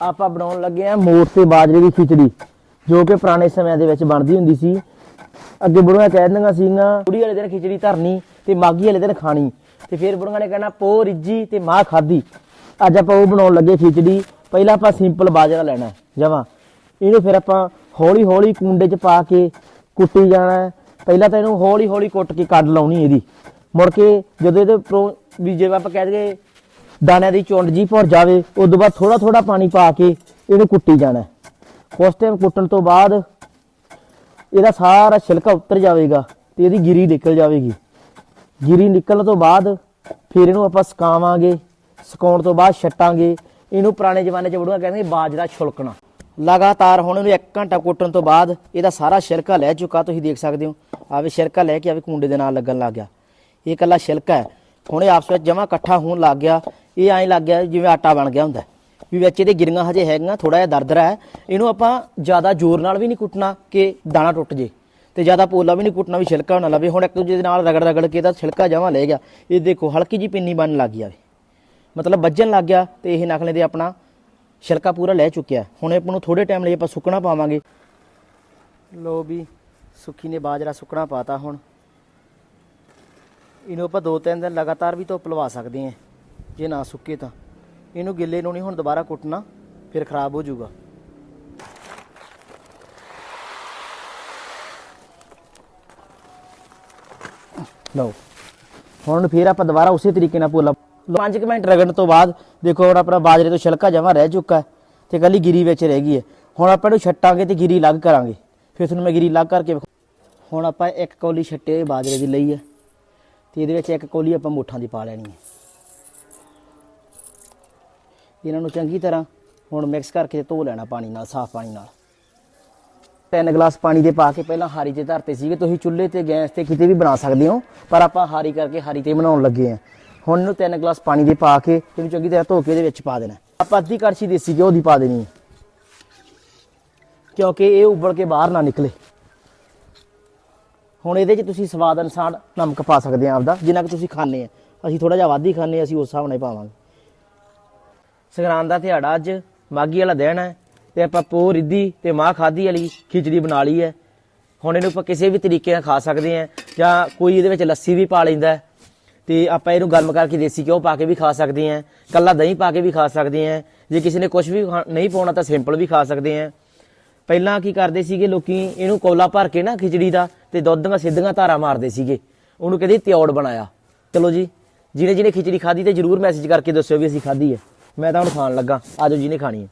ਆਪਾਂ ਬਣਾਉਣ ਲੱਗੇ ਆ ਮੋਠ ਤੇ ਬਾਜਰੇ ਦੀ ਖਿਚੜੀ, ਜੋ ਕਿ ਪੁਰਾਣੇ ਸਮਿਆਂ ਦੇ ਵਿੱਚ ਬਣਦੀ ਹੁੰਦੀ ਸੀ। ਅੱਗੇ ਬੁੜੀਆਂ ਕਹਿ ਦਿੰਦੀਆਂ ਸੀਗੀਆਂ, ਕੁੜੀ ਵਾਲੇ ਦਿਨ ਖਿਚੜੀ ਧਰਨੀ ਤੇ ਮਾਗੀ ਵਾਲੇ ਦਿਨ ਖਾਣੀ। ਤੇ ਫਿਰ ਬੁੜੀਆਂ ਨੇ ਕਹਿਣਾ, ਪੋ ਰਿੱਜੀ ਤੇ ਮਾਂ ਖਾਦੀ ਅੱਜ ਆਪਾਂ ਉਹ ਬਣਾਉਣ ਲੱਗੇ ਖਿਚੜੀ। ਪਹਿਲਾਂ ਆਪਾਂ ਸਿੰਪਲ ਬਾਜਰਾ ਲੈਣਾ, ਜਮਾ। ਇਹਨੂੰ ਫਿਰ ਆਪਾਂ ਹੌਲੀ ਹੌਲੀ ਕੁੰਡੇ 'ਚ ਪਾ ਕੇ ਕੁੱਟੀ ਜਾਣਾ ਪਹਿਲਾਂ ਤਾਂ ਇਹਨੂੰ ਹੌਲੀ ਹੌਲੀ ਕੁੱਟ ਕੇ ਕੱਢ ਲਾਉਣੀ ਇਹਦੀ। ਮੁੜ ਕੇ ਜਦੋਂ ਇਹਦੇ ਉੱਪਰੋਂ ਵੀ ਜੇ ਆਪਾਂ ਕਹਿ ਦਈਏ ਦਾਣਿਆਂ ਦੀ ਚੁੰਡ ਜੀ ਭਰ ਜਾਵੇ, ਉਸ ਤੋਂ ਬਾਅਦ ਥੋੜਾ ਥੋੜਾ ਪਾਣੀ ਪਾ ਕੇ ਇਹਨੂੰ ਕੁੱਟੀ ਜਾਣਾ ਉਸ ਟਾਈਮ ਕੁੱਟਣ ਤੋਂ ਬਾਅਦ ਇਹਦਾ ਸਾਰਾ ਛਿਲਕਾ ਉੱਤਰ ਜਾਵੇਗਾ ਤੇ ਇਹਦੀ ਗਿਰੀ ਨਿਕਲ ਜਾਵੇਗੀ। ਗਿਰੀ ਨਿਕਲਣ ਤੋਂ ਬਾਅਦ ਫਿਰ ਇਹਨੂੰ ਆਪਾਂ ਸੁਕਾਵਾਂਗੇ, ਸੁਕਾਉਣ ਤੋਂ ਬਾਅਦ ਛੱਟਾਂਗੇ। ਇਹਨੂੰ ਪੁਰਾਣੇ ਜ਼ਮਾਨੇ 'ਚ ਬੜੂਆ ਕਹਿੰਦੇ ਬਾਜਰਾ ਛੁਲਕਣਾ। ਲਗਾਤਾਰ ਹੁਣ ਇਹਨੂੰ 1 ਘੰਟਾ ਕੁੱਟਣ ਤੋਂ ਬਾਅਦ ਇਹਦਾ ਸਾਰਾ ਛਿਲਕਾ ਲੈ ਚੁੱਕਾ, ਤੁਸੀਂ ਦੇਖ ਸਕਦੇ ਹੋ। ਆਵੇ ਛਿਲਕਾ ਲੈ ਕੇ ਆਵੇ ਕੁੰਡੇ ਦੇ ਨਾਲ ਲੱਗਣ ਲੱਗ ਗਿਆ। ਇਹ ਇਕੱਲਾ ਛਿਲਕਾ ਹੈ। ਹੁਣ ਇਹ ਆਪਸ ਵਿੱਚ ਜਮਾ ਇਕੱਠਾ ਹੋਣ ਲੱਗ ਗਿਆ। ਇਹ ਐਂ ਲੱਗ ਗਿਆ ਜਿਵੇਂ ਆਟਾ ਬਣ ਗਿਆ ਹੁੰਦਾ। ਵੀ ਵਿੱਚ ਇਹਦੇ ਗਿਰੀਆਂ ਹਜੇ ਹੈਗੀਆਂ ਥੋੜਾ ਜਿਹਾ ਦਰਦਰਾ ਹੈ ਇਹਨੂੰ ਆਪਾਂ ਜ਼ਿਆਦਾ ਜ਼ੋਰ ਨਾਲ ਵੀ ਨਹੀਂ ਕੁੱਟਣਾ ਕਿ ਦਾਣਾ ਟੁੱਟ ਜੇ। ਤੇ ਜ਼ਿਆਦਾ ਪੋਲਾ ਵੀ ਨਹੀਂ ਕੁੱਟਣਾ ਵੀ ਛਿਲਕਾ ਨਾ ਲਵੇ ਹੁਣ ਇੱਕ ਦੂਜੇ ਦੇ ਨਾਲ ਰਗੜ ਰਗੜ ਕੇ ਤਾਂ ਛਿਲਕਾ ਜਮਾ ਲੈ ਗਿਆ। ਇਹ ਦੇਖੋ, ਹਲਕੀ ਜੀ ਪਿੰਨੀ ਬਣ ਲੱਗ ਗਿਆ ਮਤਲਬ ਵੱਜਣ ਲੱਗ ਗਿਆ ਤੇ ਇਹ ਨਖਲੇ ਦੇ ਆਪਣਾ ਛਿਲਕਾ ਪੂਰਾ ਲੈ ਚੁੱਕਿਆ ਹੁਣ ਇਹ ਆਪਾਂ ਨੂੰ ਥੋੜੇ ਟਾਈਮ ਲਈ ਆਪਾਂ ਸੁੱਕਣਾ ਪਾਵਾਂਗੇ। ਲੋ ਵੀ, ਸੁੱਕੀ ਨੇ ਬਾਜਰਾ ਸੁੱਕਣਾ ਪਾਤਾ ਹੁਣ। ਇਹਨੂੰ ਆਪਾਂ ਦੋ ਤਿੰਨ ਦਿਨ ਲਗਾਤਾਰ ਵੀ ਧੁੱਪ ਲਵਾ ਸਕਦੇ ਹਾਂ। ਜੇ ਨਾ ਸੁੱਕੇ ਤਾਂ। ਇਹਨੂੰ ਗਿੱਲੇ ਨੂੰ ਨਹੀਂ, ਹੁਣ ਦੁਬਾਰਾ ਕੁੱਟਣਾ, ਫਿਰ ਖਰਾਬ ਹੋ ਜਾਊਗਾ। ਲਓ, ਹੁਣ ਫਿਰ ਆਪਾਂ ਦੁਬਾਰਾ ਉਸੇ ਤਰੀਕੇ ਨਾਲ ਪੋਲਾ 5 ਮਿੰਟ ਰਗੜਨ ਤੋਂ ਬਾਅਦ ਦੇਖੋ ਹੁਣ ਆਪਣਾ ਬਾਜਰੇ ਤੋਂ ਛਿਲਕਾ ਜਮਾ ਰਹਿ ਚੁੱਕਾ ਹੈ ਤੇ ਕੱਲੀ ਗਿਰੀ ਵਿੱਚ ਰਹਿ ਗਈ ਹੈ। ਹੁਣ ਆਪਾਂ ਇਹਨੂੰ ਛੱਟਾਂਗੇ ਤੇ ਗਿਰੀ ਅਲੱਗ ਕਰਾਂਗੇ। ਫਿਰ ਤੁਹਾਨੂੰ ਮੈਂ ਗਿਰੀ ਅਲੱਗ ਕਰਕੇ ਵਿਖਾ- ਹੁਣ ਆਪਾਂ ਇੱਕ ਕੌਲੀ ਛੱਟੇ ਬਾਜਰੇ ਦੀ ਲਈ ਹੈ ਤੇ ਇਹਦੇ ਵਿੱਚ ਇੱਕ ਕੌਲੀ ਆਪਾਂ ਮੋਠਾਂ ਦੀ ਪਾ ਲੈਣੀ ਹੈ। ਇਹਨਾਂ ਨੂੰ ਚੰਗੀ ਤਰ੍ਹਾਂ ਹੁਣ ਮਿਕਸ ਕਰਕੇ ਧੋ ਲੈਣਾ ਪਾਣੀ ਨਾਲ, ਸਾਫ਼ ਪਾਣੀ ਨਾਲ। ਤਿੰਨ ਗਲਾਸ ਪਾਣੀ ਦੇ ਪਾ ਕੇ ਪਹਿਲਾਂ ਹਾਰੀ ਤੇ ਧਰਤੇ ਸੀਗੇ, ਤੁਸੀਂ ਚੁੱਲ੍ਹੇ ਤੇ ਗੈਸ ਤੇ ਕਿਤੇ ਵੀ ਬਣਾ ਸਕਦੇ ਹੋ, ਪਰ ਆਪਾਂ ਹਾਰੀ ਕਰਕੇ ਹਾਰੀ ਤੇ ਬਣਾਉਣ ਲੱਗੇ ਆ ਹੁਣ ਇਹਨੂੰ ਤਿੰਨ ਗਲਾਸ ਪਾਣੀ ਦੇ ਪਾ ਕੇ ਇਹਨੂੰ ਚੰਗੀ ਤਰ੍ਹਾਂ ਧੋ ਕੇ ਇਹਦੇ ਵਿੱਚ ਪਾ ਦੇਣਾ ਆਪਾਂ ਅੱਧੀ ਕੜਛੀ ਦੇਸੀ ਘਿਓ ਦੀ ਪਾ ਦੇਣੀ ਹੈ। ਕਿਉਂਕਿ ਇਹ ਉਬਲ ਕੇ ਬਾਹਰ ਨਾ ਨਿਕਲੇ। ਹੁਣ ਇਹਦੇ 'ਚ ਤੁਸੀਂ ਸਵਾਦ ਅਨੁਸਾਰ ਨਮਕ ਪਾ ਸਕਦੇ ਆ ਆਪਦਾ, ਜਿੰਨਾ ਕਿ ਤੁਸੀਂ ਖਾਣੇ ਆ ਅਸੀਂ ਥੋੜਾ ਜਿਹਾ ਵੱਧ ਹੀ ਖਾਣੇ ਅਸੀਂ ਉਸ ਹਿਸਾਬ ਨਾਲ ਹੀ ਪਾਵਾਂਗੇ। ਸੰਗਰਾਂਦ ਦਾ ਦਿਹਾੜਾ ਅੱਜ ਮਾਗੀ ਵਾਲਾ ਦਿਨ ਹੈ, ਤੇ ਆਪਾਂ ਪੋ ਰਿੱਧੀ ਤੇ ਮਾਂ ਖਾਦੀ ਵਾਲੀ ਖਿਚੜੀ ਬਣਾ ਲਈ ਹੈ। ਹੁਣ ਇਹਨੂੰ ਆਪਾਂ ਕਿਸੇ ਵੀ ਤਰੀਕੇ ਨਾਲ ਖਾ ਸਕਦੇ ਆ ਜਾਂ ਕੋਈ ਇਹਦੇ ਵਿੱਚ ਲੱਸੀ ਵੀ ਪਾ ਲੈਂਦਾ ਹੈ, ਤੇ ਆਪਾਂ ਇਹਨੂੰ ਗਰਮ ਕਰਕੇ ਦੇਸੀ ਘਿਓ ਪਾ ਕੇ ਵੀ ਖਾ ਸਕਦੇ ਆ ਕੱਲਾ ਦਹੀਂ ਪਾ ਕੇ ਵੀ ਖਾ ਸਕਦੇ ਆ ਜੇ ਕਿਸੇ ਨੇ ਕੁਝ ਵੀ ਖਾ- ਨਹੀਂ ਪਾਉਣਾ ਤਾਂ ਸਿੰਪਲ ਵੀ ਖਾ ਸਕਦੇ ਆ ਪਹਿਲਾਂ ਕੀ ਕਰਦੇ ਸੀਗੇ ਲੋਕੀ, ਇਹਨੂੰ ਕੋਲਾ ਭਰ ਕੇ ਨਾ ਖਿਚੜੀ ਦਾ, ਤੇ ਦੁੱਧ ਦੀਆਂ ਸਿੱਧੀਆਂ ਧਾਰਾਂ ਮਾਰਦੇ ਸੀਗੇ। ਉਹਨੂੰ ਕਹਿੰਦੇ ਤਿਉੜ ਬਣਾਇਆ। ਚਲੋ ਜੀ ਜਿਹਨੇ ਜਿਹਨੇ ਖਿਚੜੀ ਖਾਧੀ ਤੇ ਜਰੂਰ ਮੈਸੇਜ ਕਰਕੇ ਦੱਸਿਓ ਵੀ ਅਸੀਂ ਖਾਧੀ ਹੈ। ਮੈਂ ਤਾਂ ਹੁਣ ਖਾਣ ਲੱਗਾ। ਆਜੋ ਜਿਹਨੇ ਖਾਣੀ ਹੈ।